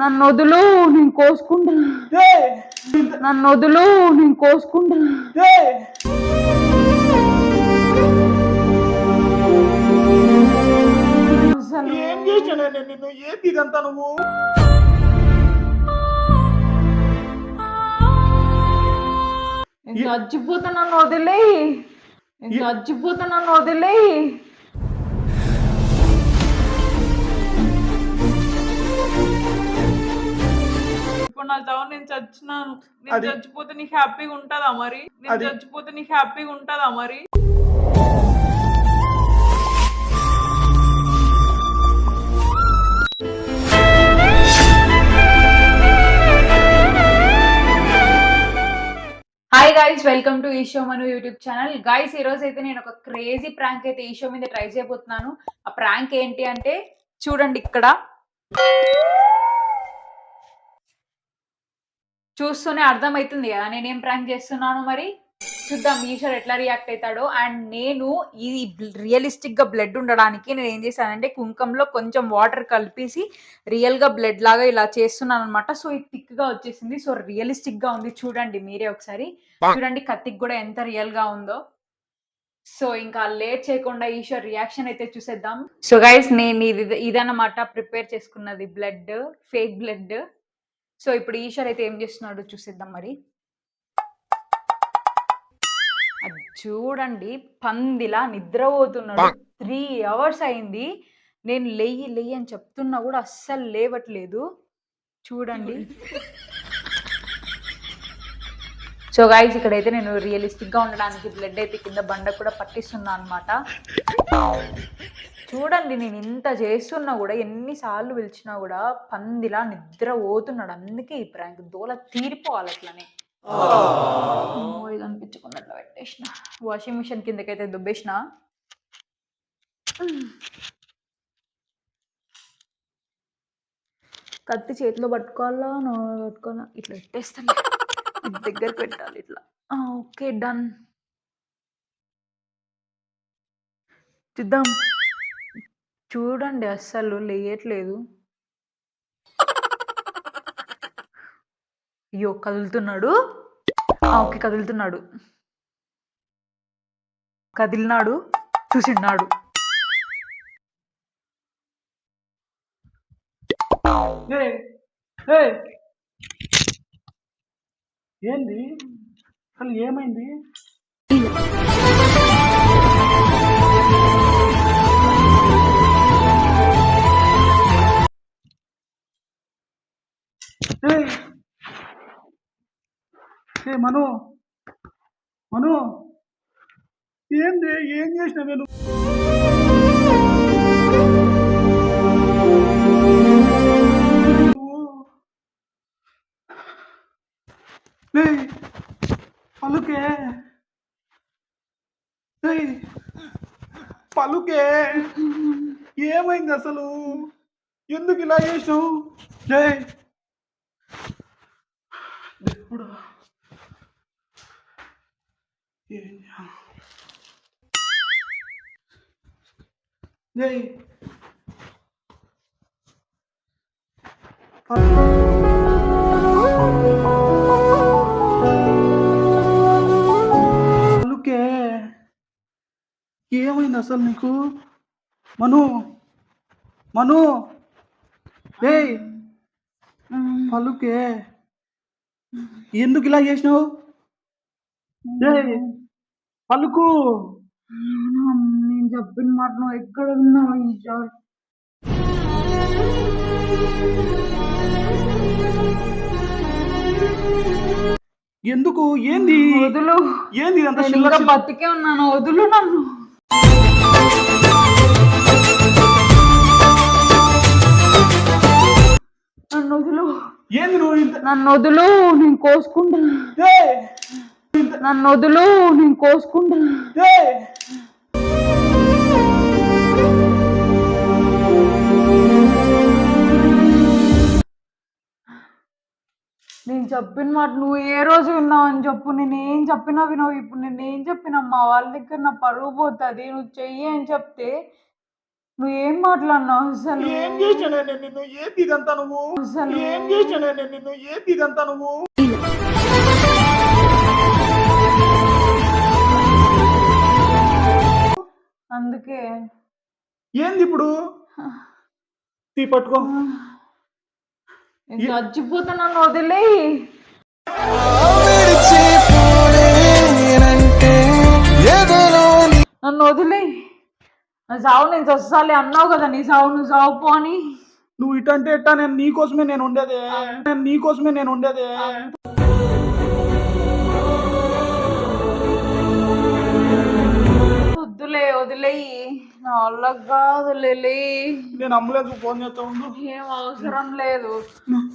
నన్ను వదులు నేను కోసుకుంటా. ఏయ్! నన్ను వదులు నేను కోసుకుంటా. ఏయ్! అసలు ఏం చేశాను నేను నిన్ను? ఏంది ఇదంతా నువ్వు? నేను చచ్చిపోతా నన్ను వదిలేయి నేను చచ్చిపోతా నన్ను వదిలేయి ఇప్పుడు నా చావు నేను చచ్చినాను. నేను చచ్చిపోతే నీకు హ్యాపీగా ఉంటుందా మరి? నేను చచ్చిపోతే నీకు హ్యాపీగా ఉంటుందా మరి? హాయ్ గైస్ వెల్కమ్ టు ఈషో మను యూట్యూబ్ ఛానల్ గైస్ ఈ రోజు అయితే నేను ఒక క్రేజీ ప్రాంక్ అయితే ఈషో మీద ట్రై చేయబోతున్నాను. ఆ ప్రాంక్ ఏంటి అంటే చూడండి ఇక్కడ. చూస్తూనే అర్థమవుతుంది కదా నేనేం ప్రాంక్ చేస్తున్నాను మరి? చూద్దాం ఈశ్వర్ ఎట్లా రియాక్ట్ అవుతాడో అండ్ నేను ఇది రియలిస్టిక్గా బ్లడ్ ఉండడానికి నేను ఏం చేశానంటే కుంకంలో కొంచెం వాటర్ కలిపేసి రియల్గా బ్లడ్ లాగా ఇలా చేస్తున్నాను అనమాట సో ఇది థిక్గా వచ్చేసింది. సో రియలిస్టిక్గా ఉంది. చూడండి మీరే ఒకసారి. చూడండి కత్తికి కూడా ఎంత రియల్గా ఉందో. సో ఇంకా లేట్ చేయకుండా ఈశ్వర్ రియాక్షన్ అయితే చూసేద్దాం. సో గైస్ నేను ఇది ఇదన్నమాట. ప్రిపేర్ చేసుకున్నది బ్లడ్ ఫేక్ బ్లడ్ సో ఇప్పుడు ఈశ్వర్ అయితే ఏం చేస్తున్నాడో చూసేద్దాం మరి. అది చూడండి పందిలా నిద్రపోతున్నాడు. త్రీ అవర్స్ అయింది. నేను లెయ్యి లెయ్యి అని చెప్తున్నా కూడా అస్సలు లేవట్లేదు. చూడండి. సో గాయస్ ఇక్కడైతే నేను రియలిస్టిక్గా ఉండడానికి బ్లడ్ అయితే కింద బండ కూడా పట్టిస్తున్నా అనమాట చూడండి నేను ఇంత చేస్తున్నా కూడా ఎన్నిసార్లు పిలిచినా కూడా పందిలా నిద్ర పోతున్నాడు. అందుకే ఈ ప్రాంక్ దోల తీరిపోవాలి అట్లనే. అమ్మో, అనిపించుకున్నట్లు పెట్టేసిన. వాషింగ్ మిషన్ కిందకైతే దుబ్బేసిన. కత్తి చేతిలో పట్టుకోవాలా? పట్టుకోవాలా? ఇట్లా పెట్టేస్తాను. దగ్గర పెట్టాలి ఇట్లా. Okay done. చూద్దాం. చూడండి అస్సలు లేయట్లేదు. అయ్యో కదులుతున్నాడు. ఆ, ఓకే కదులుతున్నాడు. కదిలినాడు చూసిన్నాడు. ఏయ్! ఏయ్! ఏంది? అసలు ఏమైంది? ఏ మను! మను! ఏంది? ఏం చేసినా నేను పలుకే. ఏయ్! పలుకే. ఏమైంది అసలు? ఎందుకు ఇలా చేసావు లే దేవుడా. ఏం అసలు నీకు? మను మను ఏయ్ పలుకే. ఎందుకు ఇలా చేసినావు? పలుకు. నేను చెప్పిన మాట నువ్వు ఎక్కడ ఉన్నావు ఈశ్వర్ ఎందుకు? ఏంది? వదులు. ఏంది అంత చిల్లర? బతికే ఉన్నాను వదులు నన్ను. నన్ను వదులు. ఏంది నువ్వు నన్ను వదులు నేను కోసుకుంటా! నన్ను వదులు నేను కోసుకుంటా! నేను చెప్పిన మాట నువ్వు ఏ రోజు విన్నావు అని చెప్పు. నేను ఏం చెప్పినా వినవు. ఇప్పుడు నేను ఏం చెప్పినా మా వాళ్ళ దగ్గర నా పరువు పోతుంది. నువ్వు చెయ్యి అని చెప్తే నువ్వు ఏం మాట్లాడినావు అసలు? ఏం చేశానే నేను నిన్ను? ఏంది ఇదంతా నువ్వు? అసలు? ఏం చేశానే నేను నిన్ను? ఏంది ఇదంతా నువ్వు? అందుకే. ఏంది ఇప్పుడు? తీ పట్టుకో. నేను చచ్చిపోతా నన్ను వదిలేయి. నన్ను వదిలేయి. నా సావు నేను చస్తాలే అన్నావు కదా నీ సావు నువ్వు సావు పో అని. నువ్వు ఇటంటే ఎట్టా నేను నీకోసమే నేను ఉండేదే. నేను నీకోసమే నేను ఉండేదే. వద్దులే వదిలేయి. నా వల్ల కాదు వదిలేలే నేను అంబులెన్స్ ఫోన్ చేస్తా ఉండు. ఏం అవసరం లేదు.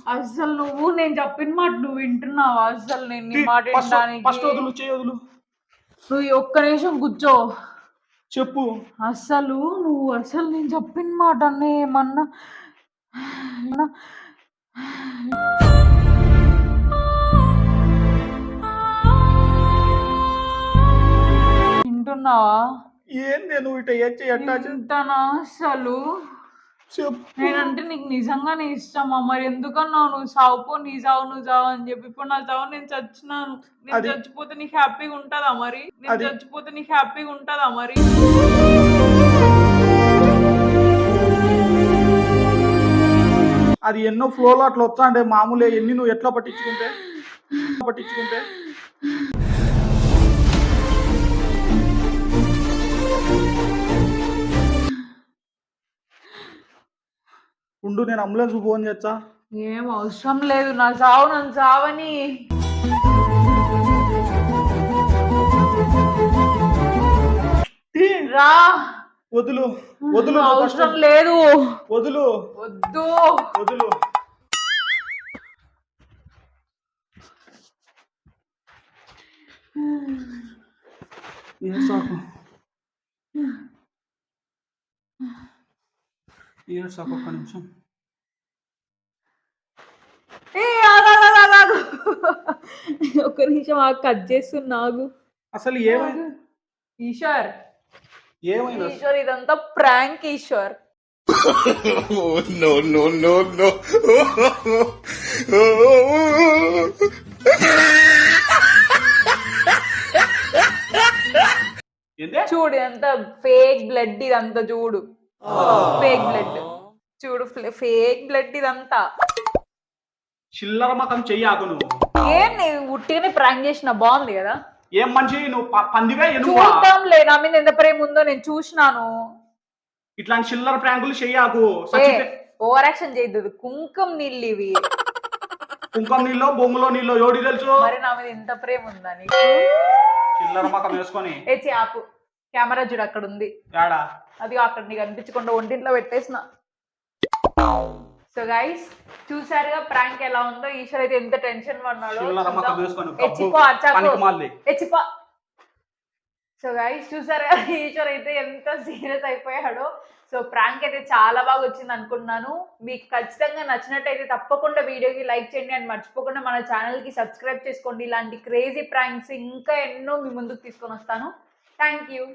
అసలు నువ్వు నేను చెప్పిన మాట నువ్వు వింటున్నావా? అసలు నేను నీ మాట వినడానికి. ఫస్ట్ వదులు చేయి వదులు. నువ్వు ఈ ఒక్క నిమిషం కూర్చో. చెప్పు. అసలు నువ్వు అసలు నేను చెప్పిన మాట ఏమన్నా? వింటున్నావా? ఏంది నువ్వు ఇట ఏం చేయి ఎట్టా చేయి? వింటానా అసలు? నేనంటే నీకు నిజంగానే ఇష్టమా? మరి ఎందుకన్నావు నువ్వు? సావుపో నీ సావు నువ్వు సావు అని చెప్పి ఇప్పుడు నా సావు నేను చచ్చినాను నేను చచ్చిపోతే నీకు హ్యాపీగా ఉంటుందా మరి? నేను చచ్చిపోతే నీకు హ్యాపీగా ఉంటుందా మరి? అది ఎన్నో ఫ్లోలో అట్లా వస్తా అంటే మామూలే. ఎన్ని నువ్వు ఎట్లా పట్టించుకుంటే? పట్టించుకుంటే? ఉండు నేను అంబులెన్స్ ఫోన్ చేస్తా. ఏం అవసరం లేదు నా సావు నన్ను సావని తీ, రా. వదులు వదులు. అవసరం లేదు. వదులు. వద్దు. వదులు. ఏ సాకు? ఏ సాకు ఒక్క నిమిషం. ఒక్క నిమిషం ఆగు కట్ చేస్తున్నాగు అసలు ఏమైంది ఈశ్వర్ ఏమైంది? ఈశ్వర్ ఇదంతా prank Eshwar no, no, no. ఏందే చూడు ఎంత ఫేక్ బ్లడ్ ఇదంతా చూడు ఫేక్ బ్లడ్ చూడు ఫేక్ బ్లడ్ ఇదంతా. చిల్లర మకం చెయ్యాకు నువ్వు. ఏం నేను ఉట్టిగానే ప్రాంక్ చేసిన బాగుంది కదా? ఏం మనిషి నువ్వు ప- పందివే ఎనువా చూద్దాంలే నా మీద ఎంత ప్రేమ ఉందో నేను చూసినాను. ఇట్లాంటి చిల్లర ప్రాంకులు చెయ్యాకు. సచ్చితే ఓవర్ యాక్షన్ చేయద్దు కుంకుమ నీళ్ళు ఇవి. కుంకం నీళ్ళు బొంగులో నీళ్ళు ఎవడి తెలుసు? మరి నా మీద ఎంత ప్రేమ ఉందా నీకు? చిల్లర మకం వేసుకొని. ఏ కెమెరా చూడు అక్కడ ఉంది అది అక్కడ నీకు అనిపించకుండా ఒంటింట్లో పెట్టేసిన. సో గైస్ చూసారుగా ప్రాంక్ ఎలా ఉందో? ఈశ్వర్ అయితే ఎంత టెన్షన్ పడినాడో ఎచ్చిపో సో గైస్ చూసారుగా ఈశ్వర్ అయితే ఎంత సీరియస్ అయిపోయాడో. సో ప్రాంక్ అయితే చాలా బాగా వచ్చింది అనుకుంటున్నాను మీకు ఖచ్చితంగా నచ్చినట్టయితే తప్పకుండా వీడియోకి లైక్ చేయండి. అండ్ మర్చిపోకుండా మన ఛానల్కి సబ్స్క్రైబ్ చేసుకోండి. ఇలాంటి క్రేజీ ప్రాంక్స్ ఇంకా ఎన్నో మీ ముందుకు తీసుకొని వస్తాను. Thank you